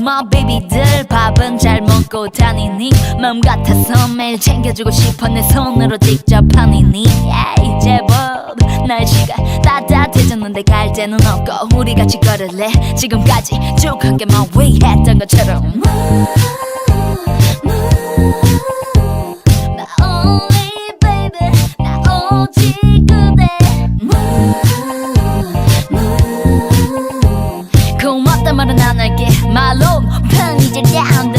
My baby들 밥은 잘 먹고 다니니? 맘 같아서 매일 챙겨주고 싶어 내 손으로 직접 하니니? Yeah, 제법 날씨가 따뜻해졌는데 갈 데는 없고 우리 같이 걸을래? 지금까지 쭉 함께 my way 했던 것처럼 편히 이제 down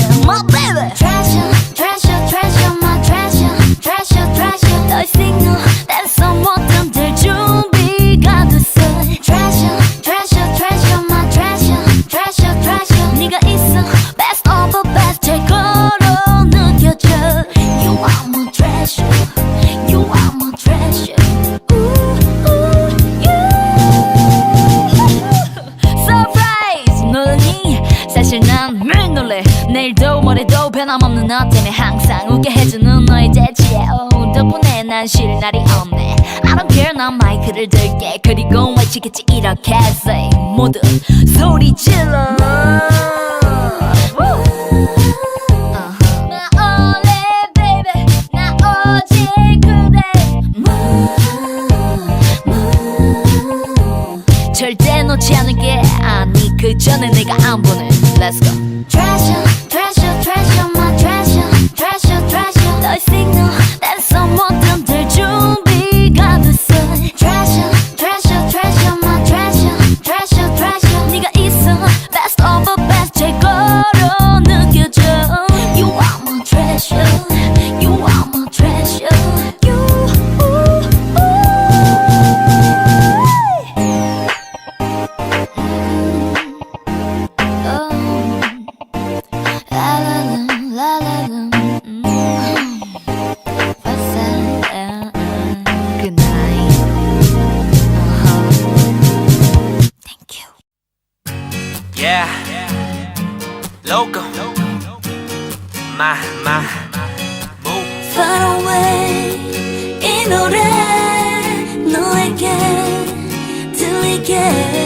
변함없는 너 때문에 항상 웃게 해주는 너의 재치에 oh, 덕분에 난 쉴 날이 없네. I don't care 난 마이크를 들게. 그리고 외치겠지 이렇게 say. 모두 소리 질러. Uh-huh. 절대 놓지 않을게. 아니 그 전에 내가 안 보내. Let's go. treasure, Yeah. Loco. My, my. Move. Far away 이 노래 너에게 들리게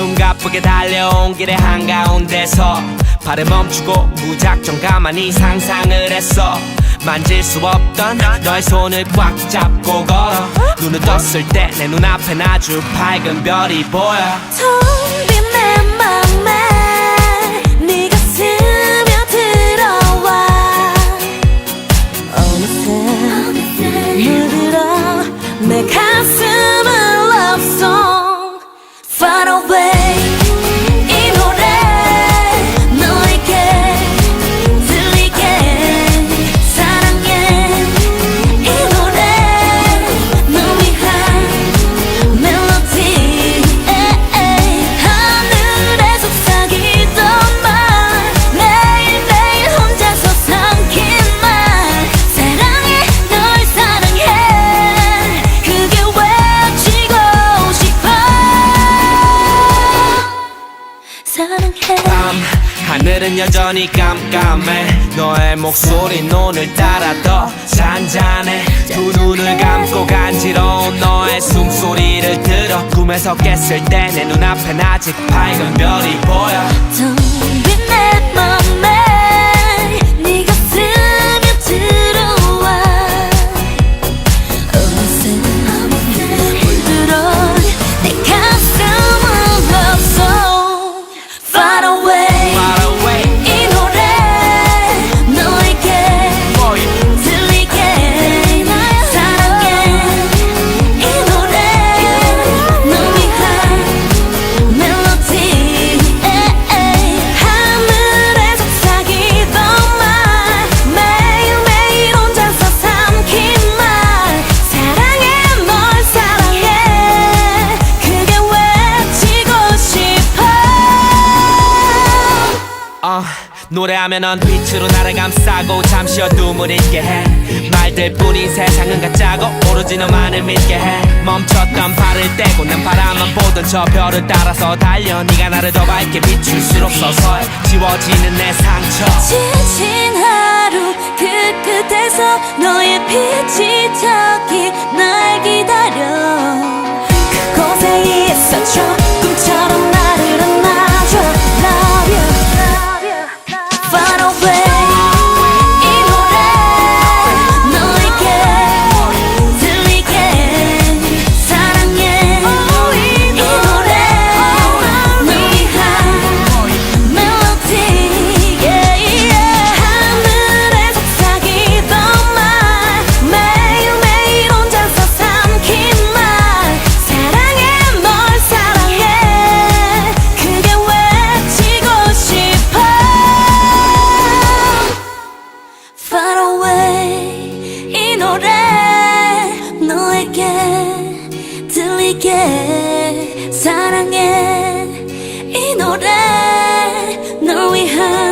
숨가쁘게 달려온 길의 한가운데서 발을 멈추고 무작정 가만히 상상을 했어. 만질 수 없던 너의 손을 꽉 잡고 걸어. 눈을 떴을 때 내 눈앞엔 아주 밝은 별이 보여. 텅빈 내 맘에 네가 스며들어와. 어느새 물들어 내 가슴을 love song Far away 하늘은 여전히 깜깜해. 너의 목소리 오늘 따라 더 잔잔해. 두 눈을 감고 간지러운 너의 숨소리를 들어 꿈에서 깼을 때 내 눈앞엔 아직 밝은 별이 보여. 텅빈 내 맘 노래하면은 빛으로 나를 감싸고 잠시 어둠을 잊게 해. 말들 뿐인 세상은 가짜고 오로지 너만을 믿게 해. 멈췄던 발을 떼고 난 바람만 보던 저 별을 따라서 달려. 네가 나를 더 밝게 비출 수 없어서 지워지는 내 상처. 지친 하루 그 끝에서 너의 빛이 저기 날 기다려. 내게 사랑해. 이 노래 널 위한